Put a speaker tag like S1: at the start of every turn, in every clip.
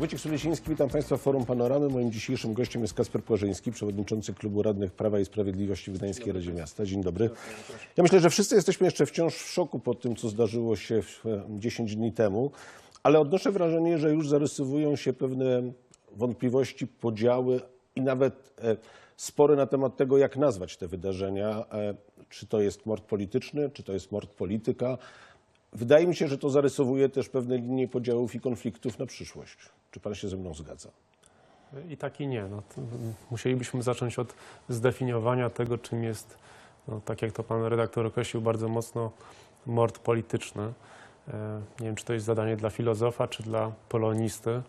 S1: Wojciech Sulesiński, witam Państwa w Forum Panoramy. Moim dzisiejszym gościem jest Kasper Płażyński, przewodniczący Klubu Radnych Prawa i Sprawiedliwości w Gdańskiej Radzie Miasta. Dzień dobry. Ja myślę, że wszyscy jesteśmy jeszcze wciąż w szoku po tym, co zdarzyło się w- e, 10 dni temu, ale odnoszę wrażenie, że już zarysowują się pewne wątpliwości, podziały i nawet e, spory na temat tego, jak nazwać te wydarzenia. E, Czy to jest mord polityczny, czy to jest mord polityka. Wydaje mi się, że to zarysowuje też pewne linie podziałów i konfliktów na przyszłość. Czy pan się ze mną zgadza?
S2: I tak i nie. No, musielibyśmy zacząć od zdefiniowania tego, czym jest, no, tak jak to pan redaktor określił bardzo mocno, mord polityczny. E, nie wiem, czy to jest zadanie dla filozofa, czy dla polonisty.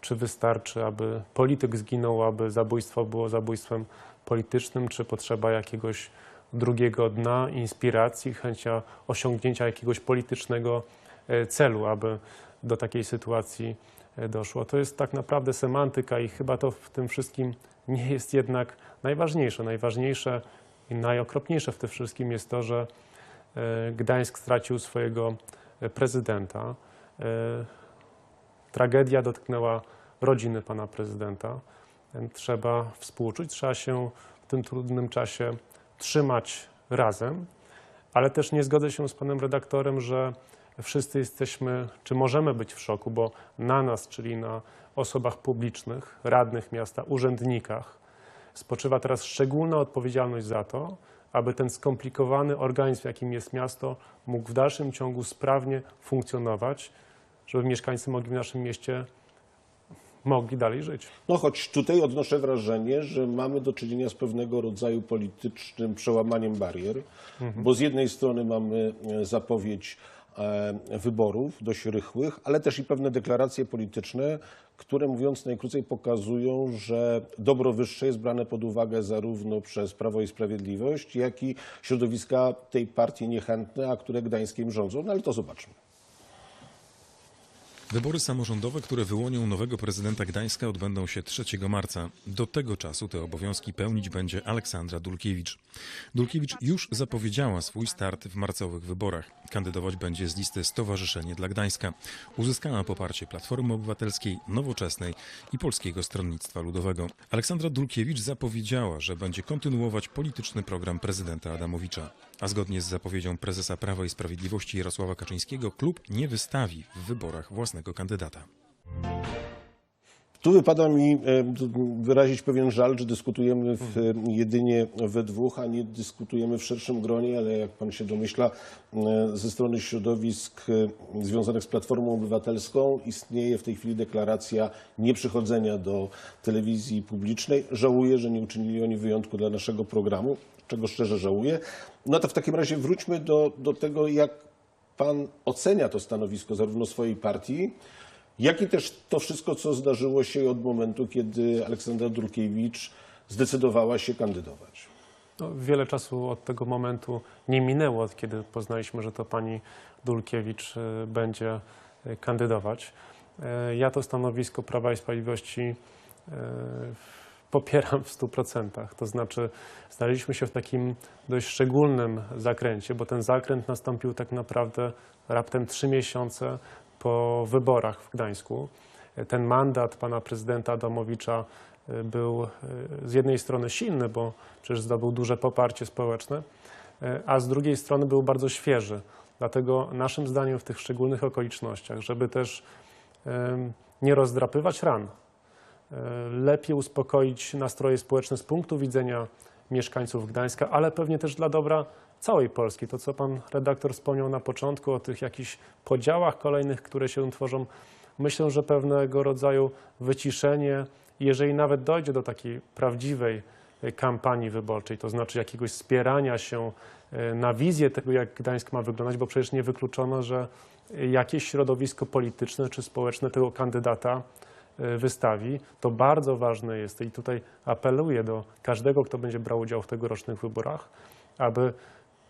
S2: Czy wystarczy, aby polityk zginął, aby zabójstwo było zabójstwem politycznym, czy potrzeba jakiegoś drugiego dna, inspiracji, chęcia osiągnięcia jakiegoś politycznego e, celu, aby do takiej sytuacji doszło. To jest tak naprawdę semantyka i chyba to w tym wszystkim nie jest jednak najważniejsze. Najważniejsze i najokropniejsze w tym wszystkim jest to, że e, Gdańsk stracił swojego e, prezydenta. E, Tragedia dotknęła rodziny pana prezydenta. E, Trzeba współczuć, trzeba się w tym trudnym czasie trzymać razem, ale też nie zgodzę się z panem redaktorem, że wszyscy jesteśmy, czy możemy być w szoku, bo na nas, czyli na osobach publicznych, radnych miasta, urzędnikach, spoczywa teraz szczególna odpowiedzialność za to, aby ten skomplikowany organizm, jakim jest miasto, mógł w dalszym ciągu sprawnie funkcjonować, żeby mieszkańcy mogli w naszym mieście mogli dalej żyć.
S1: No choć tutaj odnoszę wrażenie, że mamy do czynienia z pewnego rodzaju politycznym przełamaniem barier, bo z jednej strony mamy e, zapowiedź wyborów dość rychłych, ale też i pewne deklaracje polityczne, które mówiąc najkrócej pokazują, że dobro wyższe jest brane pod uwagę zarówno przez Prawo i Sprawiedliwość, jak i środowiska tej partii niechętne, a które Gdańskiem rządzą. No ale to zobaczmy.
S3: Wybory samorządowe, które wyłonią nowego prezydenta Gdańska, odbędą się 3 marca. Do tego czasu te obowiązki pełnić będzie Aleksandra Dulkiewicz. Dulkiewicz już zapowiedziała swój start w marcowych wyborach. Kandydować będzie z listy Stowarzyszenie dla Gdańska. Uzyskała poparcie Platformy Obywatelskiej, Nowoczesnej i Polskiego Stronnictwa Ludowego. Aleksandra Dulkiewicz zapowiedziała, że będzie kontynuować polityczny program prezydenta Adamowicza. A zgodnie z zapowiedzią prezesa Prawa i Sprawiedliwości Jarosława Kaczyńskiego, klub nie wystawi w wyborach własnego kandydata.
S1: Tu wypada mi e, wyrazić pewien żal, że dyskutujemy w, e, jedynie we dwóch, a nie dyskutujemy w szerszym gronie, ale jak pan się domyśla, e, ze strony środowisk związanych z Platformą Obywatelską istnieje w tej chwili deklaracja nieprzychodzenia do telewizji publicznej. Żałuję, że nie uczynili oni wyjątku dla naszego programu, czego szczerze żałuję. No to w takim razie wróćmy do, do tego, jak pan ocenia to stanowisko zarówno swojej partii, jak i też to wszystko, co zdarzyło się od momentu, kiedy Aleksandra Dulkiewicz zdecydowała się kandydować.
S2: No, wiele czasu od tego momentu nie minęło, od kiedy poznaliśmy, że to pani Dulkiewicz y, będzie y, kandydować. Y, Ja to stanowisko Prawa i Sprawiedliwości popieram w 100%. To znaczy, znaleźliśmy się w takim dość szczególnym zakręcie, bo ten zakręt nastąpił tak naprawdę raptem trzy miesiące po wyborach w Gdańsku. Ten mandat pana prezydenta Adamowicza y, był y, z jednej strony silny, bo przecież zdobył duże poparcie społeczne, y, a z drugiej strony był bardzo świeży. Dlatego naszym zdaniem w tych szczególnych okolicznościach, żeby też nie rozdrapywać ran, lepiej uspokoić nastroje społeczne z punktu widzenia mieszkańców Gdańska, ale pewnie też dla dobra całej Polski. To, co pan redaktor wspomniał na początku o tych jakichś podziałach kolejnych, które się tworzą, myślę, że pewnego rodzaju wyciszenie, jeżeli nawet dojdzie do takiej prawdziwej e, kampanii wyborczej, to znaczy jakiegoś spierania się e, na wizję tego, jak Gdańsk ma wyglądać, bo przecież nie wykluczono, że e, jakieś środowisko polityczne czy społeczne tego kandydata e, wystawi, to bardzo ważne jest i tutaj apeluję do każdego, kto będzie brał udział w tegorocznych wyborach, aby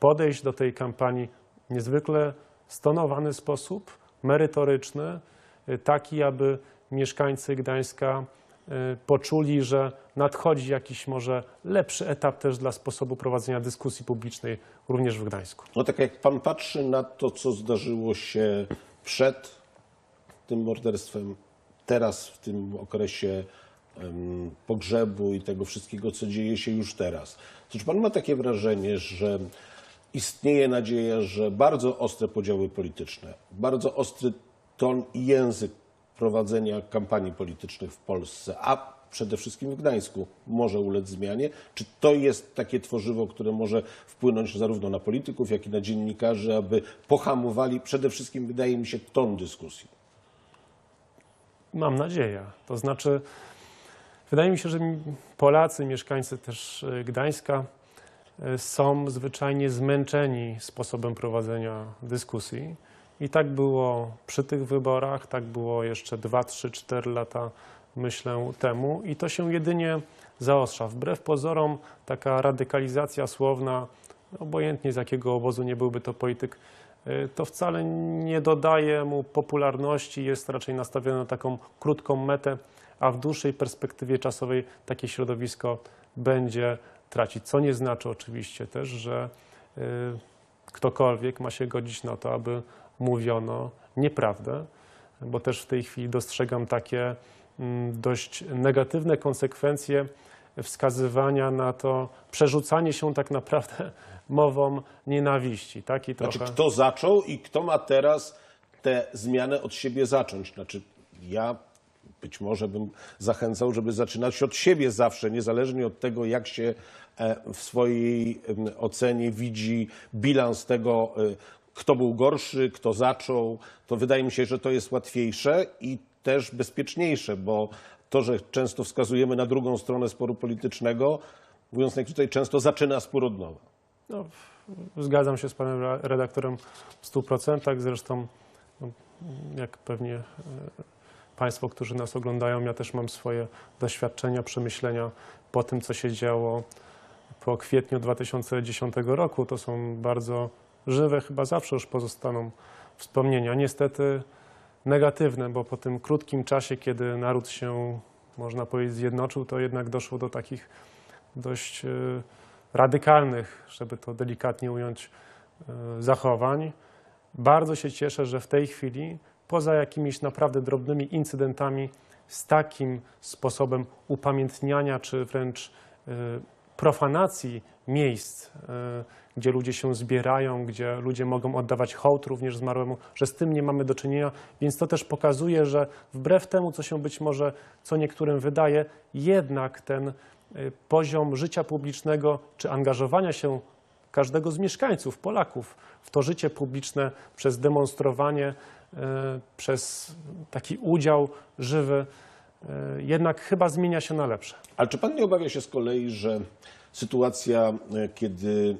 S2: podejść do tej kampanii niezwykle stonowany sposób, merytoryczny, y, taki, aby mieszkańcy Gdańska y, poczuli, że nadchodzi jakiś może lepszy etap też dla sposobu prowadzenia dyskusji publicznej również w Gdańsku.
S1: No tak jak pan patrzy na to, co zdarzyło się przed tym morderstwem, teraz w tym okresie pogrzebu i tego wszystkiego, co dzieje się już teraz. Czy pan ma takie wrażenie, że istnieje nadzieja, że bardzo ostre podziały polityczne, bardzo ostry ton i język prowadzenia kampanii politycznych w Polsce, a przede wszystkim w Gdańsku może ulec zmianie? Czy to jest takie tworzywo, które może wpłynąć zarówno na polityków, jak i na dziennikarzy, aby pohamowali przede wszystkim, wydaje mi się, ton dyskusji?
S2: Mam nadzieję. To znaczy, wydaje mi się, że Polacy, mieszkańcy też e, Gdańska e, są zwyczajnie zmęczeni sposobem prowadzenia dyskusji. I tak było przy tych wyborach, tak było jeszcze 2, 3, 4 lata, myślę, temu. I to się jedynie zaostrza. Wbrew pozorom, taka radykalizacja słowna, obojętnie z jakiego obozu nie byłby to polityk, to wcale nie dodaje mu popularności, jest raczej nastawione na taką krótką metę, a w dłuższej perspektywie czasowej takie środowisko będzie tracić. Co nie znaczy oczywiście też, że y, ktokolwiek ma się godzić na to, aby mówiono nieprawdę, bo też w tej chwili dostrzegam takie mm, dość negatywne konsekwencje wskazywania na to, przerzucanie się tak naprawdę mową nienawiści. Tak? I
S1: Znaczy,
S2: trochę...
S1: kto zaczął i kto ma teraz tę zmianę od siebie zacząć? Znaczy, ja być może bym zachęcał, żeby zaczynać od siebie zawsze, niezależnie od tego, jak się e, w swojej ocenie widzi bilans tego, e, kto był gorszy, kto zaczął. To wydaje mi się, że to jest łatwiejsze i też bezpieczniejsze, bo to, że często wskazujemy na drugą stronę sporu politycznego, mówiąc najkrócej, często zaczyna spór od nowa.
S2: No, zgadzam się z panem re- redaktorem w 100%. Zresztą, no, jak pewnie e, państwo, którzy nas oglądają, ja też mam swoje doświadczenia, przemyślenia po tym, co się działo po kwietniu 2010 roku. To są bardzo żywe, chyba zawsze już pozostaną wspomnienia. Niestety negatywne, bo po tym krótkim czasie, kiedy naród się, można powiedzieć, zjednoczył, to jednak doszło do takich dość e, radykalnych, żeby to delikatnie ująć, e, zachowań. Bardzo się cieszę, że w tej chwili, poza jakimiś naprawdę drobnymi incydentami, z takim sposobem upamiętniania czy wręcz e, profanacji miejsc, e, gdzie ludzie się zbierają, gdzie ludzie mogą oddawać hołd również zmarłemu, że z tym nie mamy do czynienia. Więc to też pokazuje, że wbrew temu, co się być może co niektórym wydaje, jednak ten poziom życia publicznego czy angażowania się każdego z mieszkańców, Polaków w to życie publiczne przez demonstrowanie, y, przez taki udział żywy, y, jednak chyba zmienia się na lepsze.
S1: Ale czy pan nie obawia się z kolei, że sytuacja, kiedy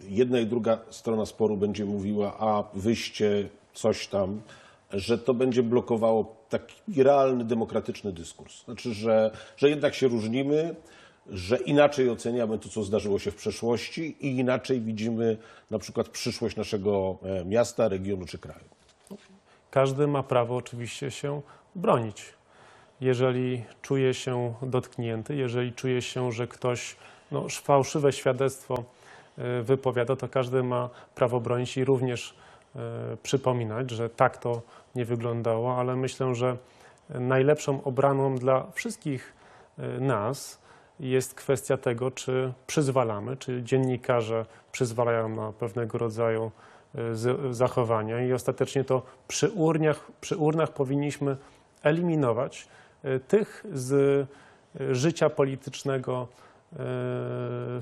S1: jedna i druga strona sporu będzie mówiła, a wyjście coś tam, że to będzie blokowało taki realny, demokratyczny dyskurs? Znaczy, że, że jednak się różnimy, że inaczej oceniamy to, co zdarzyło się w przeszłości i inaczej widzimy na przykład przyszłość naszego e, miasta, regionu czy kraju.
S2: Każdy ma prawo oczywiście się bronić. Jeżeli czuje się dotknięty, jeżeli czuje się, że ktoś no, fałszywe świadectwo e, wypowiada, to każdy ma prawo bronić i również przypominać, że tak to nie wyglądało, ale myślę, że najlepszą obraną dla wszystkich e, nas jest kwestia tego, czy przyzwalamy, czy dziennikarze przyzwalają na pewnego rodzaju e, zachowania. I ostatecznie to przy, urniach, przy urnach powinniśmy eliminować e, tych z e, życia politycznego e,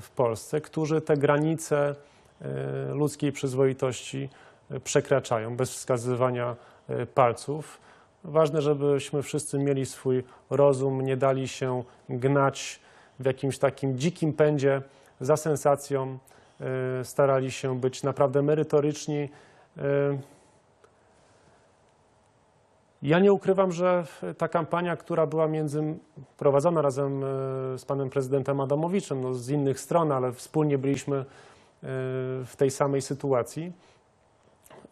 S2: w Polsce, którzy te granice e, ludzkiej przyzwoitości e, przekraczają bez wskazywania e, palców. Ważne, żebyśmy wszyscy mieli swój rozum, nie dali się gnać w jakimś takim dzikim pędzie za sensacją, e, starali się być naprawdę merytoryczni. E, Ja nie ukrywam, że ta kampania, która była między, prowadzona razem z panem prezydentem Adamowiczem, no z innych stron, ale wspólnie byliśmy w tej samej sytuacji,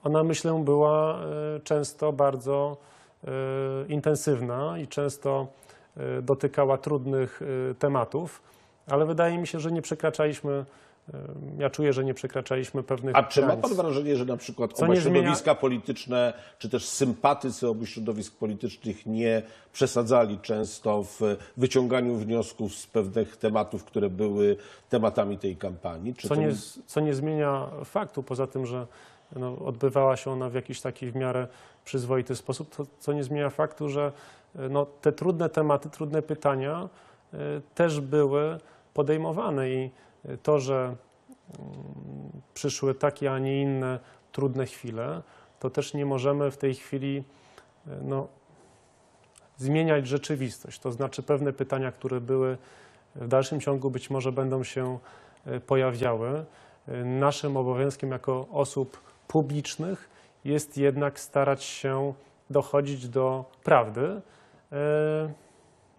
S2: ona myślę była e, często bardzo e, intensywna i często e, dotykała trudnych tematów, ale wydaje mi się, że nie przekraczaliśmy Ja czuję, że nie przekraczaliśmy pewnych
S1: A czy ma pan wrażenie, że na przykład
S2: Co
S1: oba
S2: nie zmienia-
S1: środowiska polityczne, czy też sympatycy obu środowisk politycznych nie przesadzali często w wyciąganiu wniosków z pewnych tematów, które były tematami tej kampanii?
S2: Co
S1: to
S2: nie, co nie zmienia faktu, poza tym, że no, odbywała się ona w jakiś taki w miarę przyzwoity sposób, to co nie zmienia faktu, że e, no, te trudne tematy, trudne pytania e, też były podejmowane i e, to, że mm, przyszły takie, a nie inne trudne chwile, to też nie możemy w tej chwili no, zmieniać rzeczywistość. To znaczy pewne pytania, które były w dalszym ciągu być może będą się pojawiały. Naszym obowiązkiem jako osób publicznych jest jednak starać się dochodzić do prawdy. E,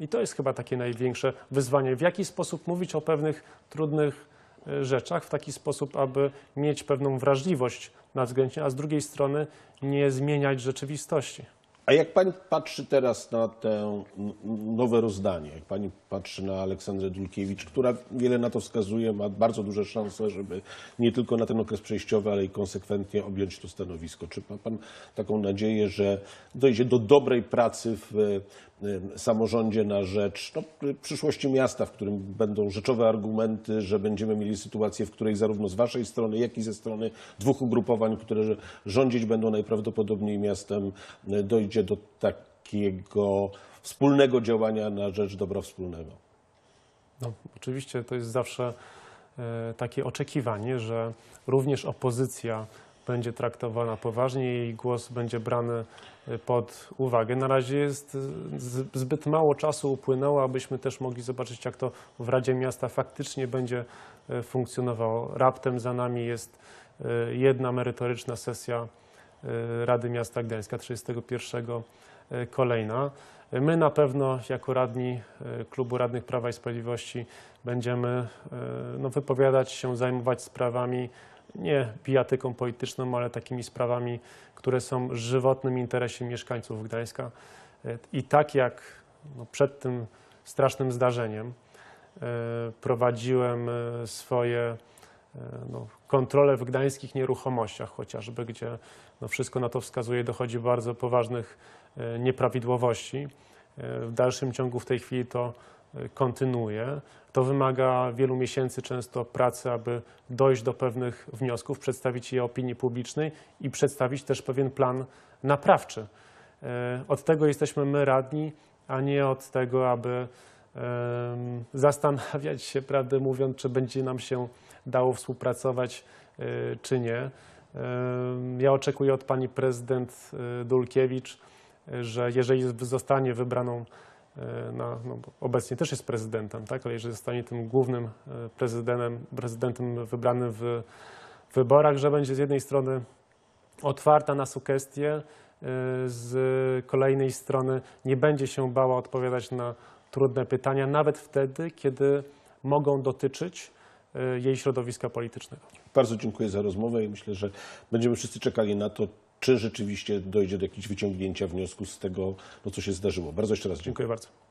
S2: I to jest chyba takie największe wyzwanie. W jaki sposób mówić o pewnych trudnych e, rzeczach, w taki sposób, aby mieć pewną wrażliwość nadwzględnie, a z drugiej strony nie zmieniać rzeczywistości.
S1: A jak pani patrzy teraz na n- nowe rozdanie, jak pani patrzy na Aleksandrę Dulkiewicz, która wiele na to wskazuje, ma bardzo duże szanse, żeby nie tylko na ten okres przejściowy, ale i konsekwentnie objąć to stanowisko. Czy ma pan taką nadzieję, że dojdzie do dobrej pracy w samorządzie na rzecz no, przyszłości miasta, w którym będą rzeczowe argumenty, że będziemy mieli sytuację, w której zarówno z waszej strony, jak i ze strony dwóch ugrupowań, które rządzić będą najprawdopodobniej miastem, e, do takiego wspólnego działania na rzecz dobra wspólnego.
S2: No, oczywiście to jest zawsze e, takie oczekiwanie, że również opozycja będzie traktowana poważnie, jej głos będzie brany e, pod uwagę. Na razie jest e, zbyt mało czasu upłynęło, abyśmy też mogli zobaczyć, jak to w Radzie Miasta faktycznie będzie funkcjonowało. Raptem za nami jest jedna merytoryczna sesja Rady Miasta Gdańska, 31 e, kolejna. My na pewno jako radni e, Klubu Radnych Prawa i Sprawiedliwości będziemy e, no, wypowiadać się, zajmować sprawami nie bijatyką polityczną, ale takimi sprawami, które są w żywotnym interesie mieszkańców Gdańska. E, I tak jak no, przed tym strasznym zdarzeniem e, prowadziłem e, swoje e, no, kontrole w gdańskich nieruchomościach chociażby, gdzie no, wszystko na to wskazuje, dochodzi bardzo poważnych e, nieprawidłowości. E, W dalszym ciągu w tej chwili to e, kontynuuje. To wymaga wielu miesięcy często pracy, aby dojść do pewnych wniosków, przedstawić je opinii publicznej i przedstawić też pewien plan naprawczy. E, Od tego jesteśmy my radni, a nie od tego, aby zastanawiać się, prawdę mówiąc, czy będzie nam się dało współpracować, e, czy nie. Ja oczekuję od pani prezydent e, Dulkiewicz, e, że jeżeli zostanie wybraną na, no, obecnie też jest prezydentem, tak? ale jeżeli zostanie tym głównym prezydentem, prezydentem wybranym w wyborach, że będzie z jednej strony otwarta na sugestie, z kolejnej strony nie będzie się bała odpowiadać na trudne pytania, nawet wtedy, kiedy mogą dotyczyć e, jej środowiska politycznego.
S1: Bardzo dziękuję za rozmowę i myślę, że będziemy wszyscy czekali na to, czy rzeczywiście dojdzie do jakiegoś wyciągnięcia wniosku z tego, no, co się zdarzyło. Bardzo jeszcze raz dziękuję.
S2: Dziękuję bardzo.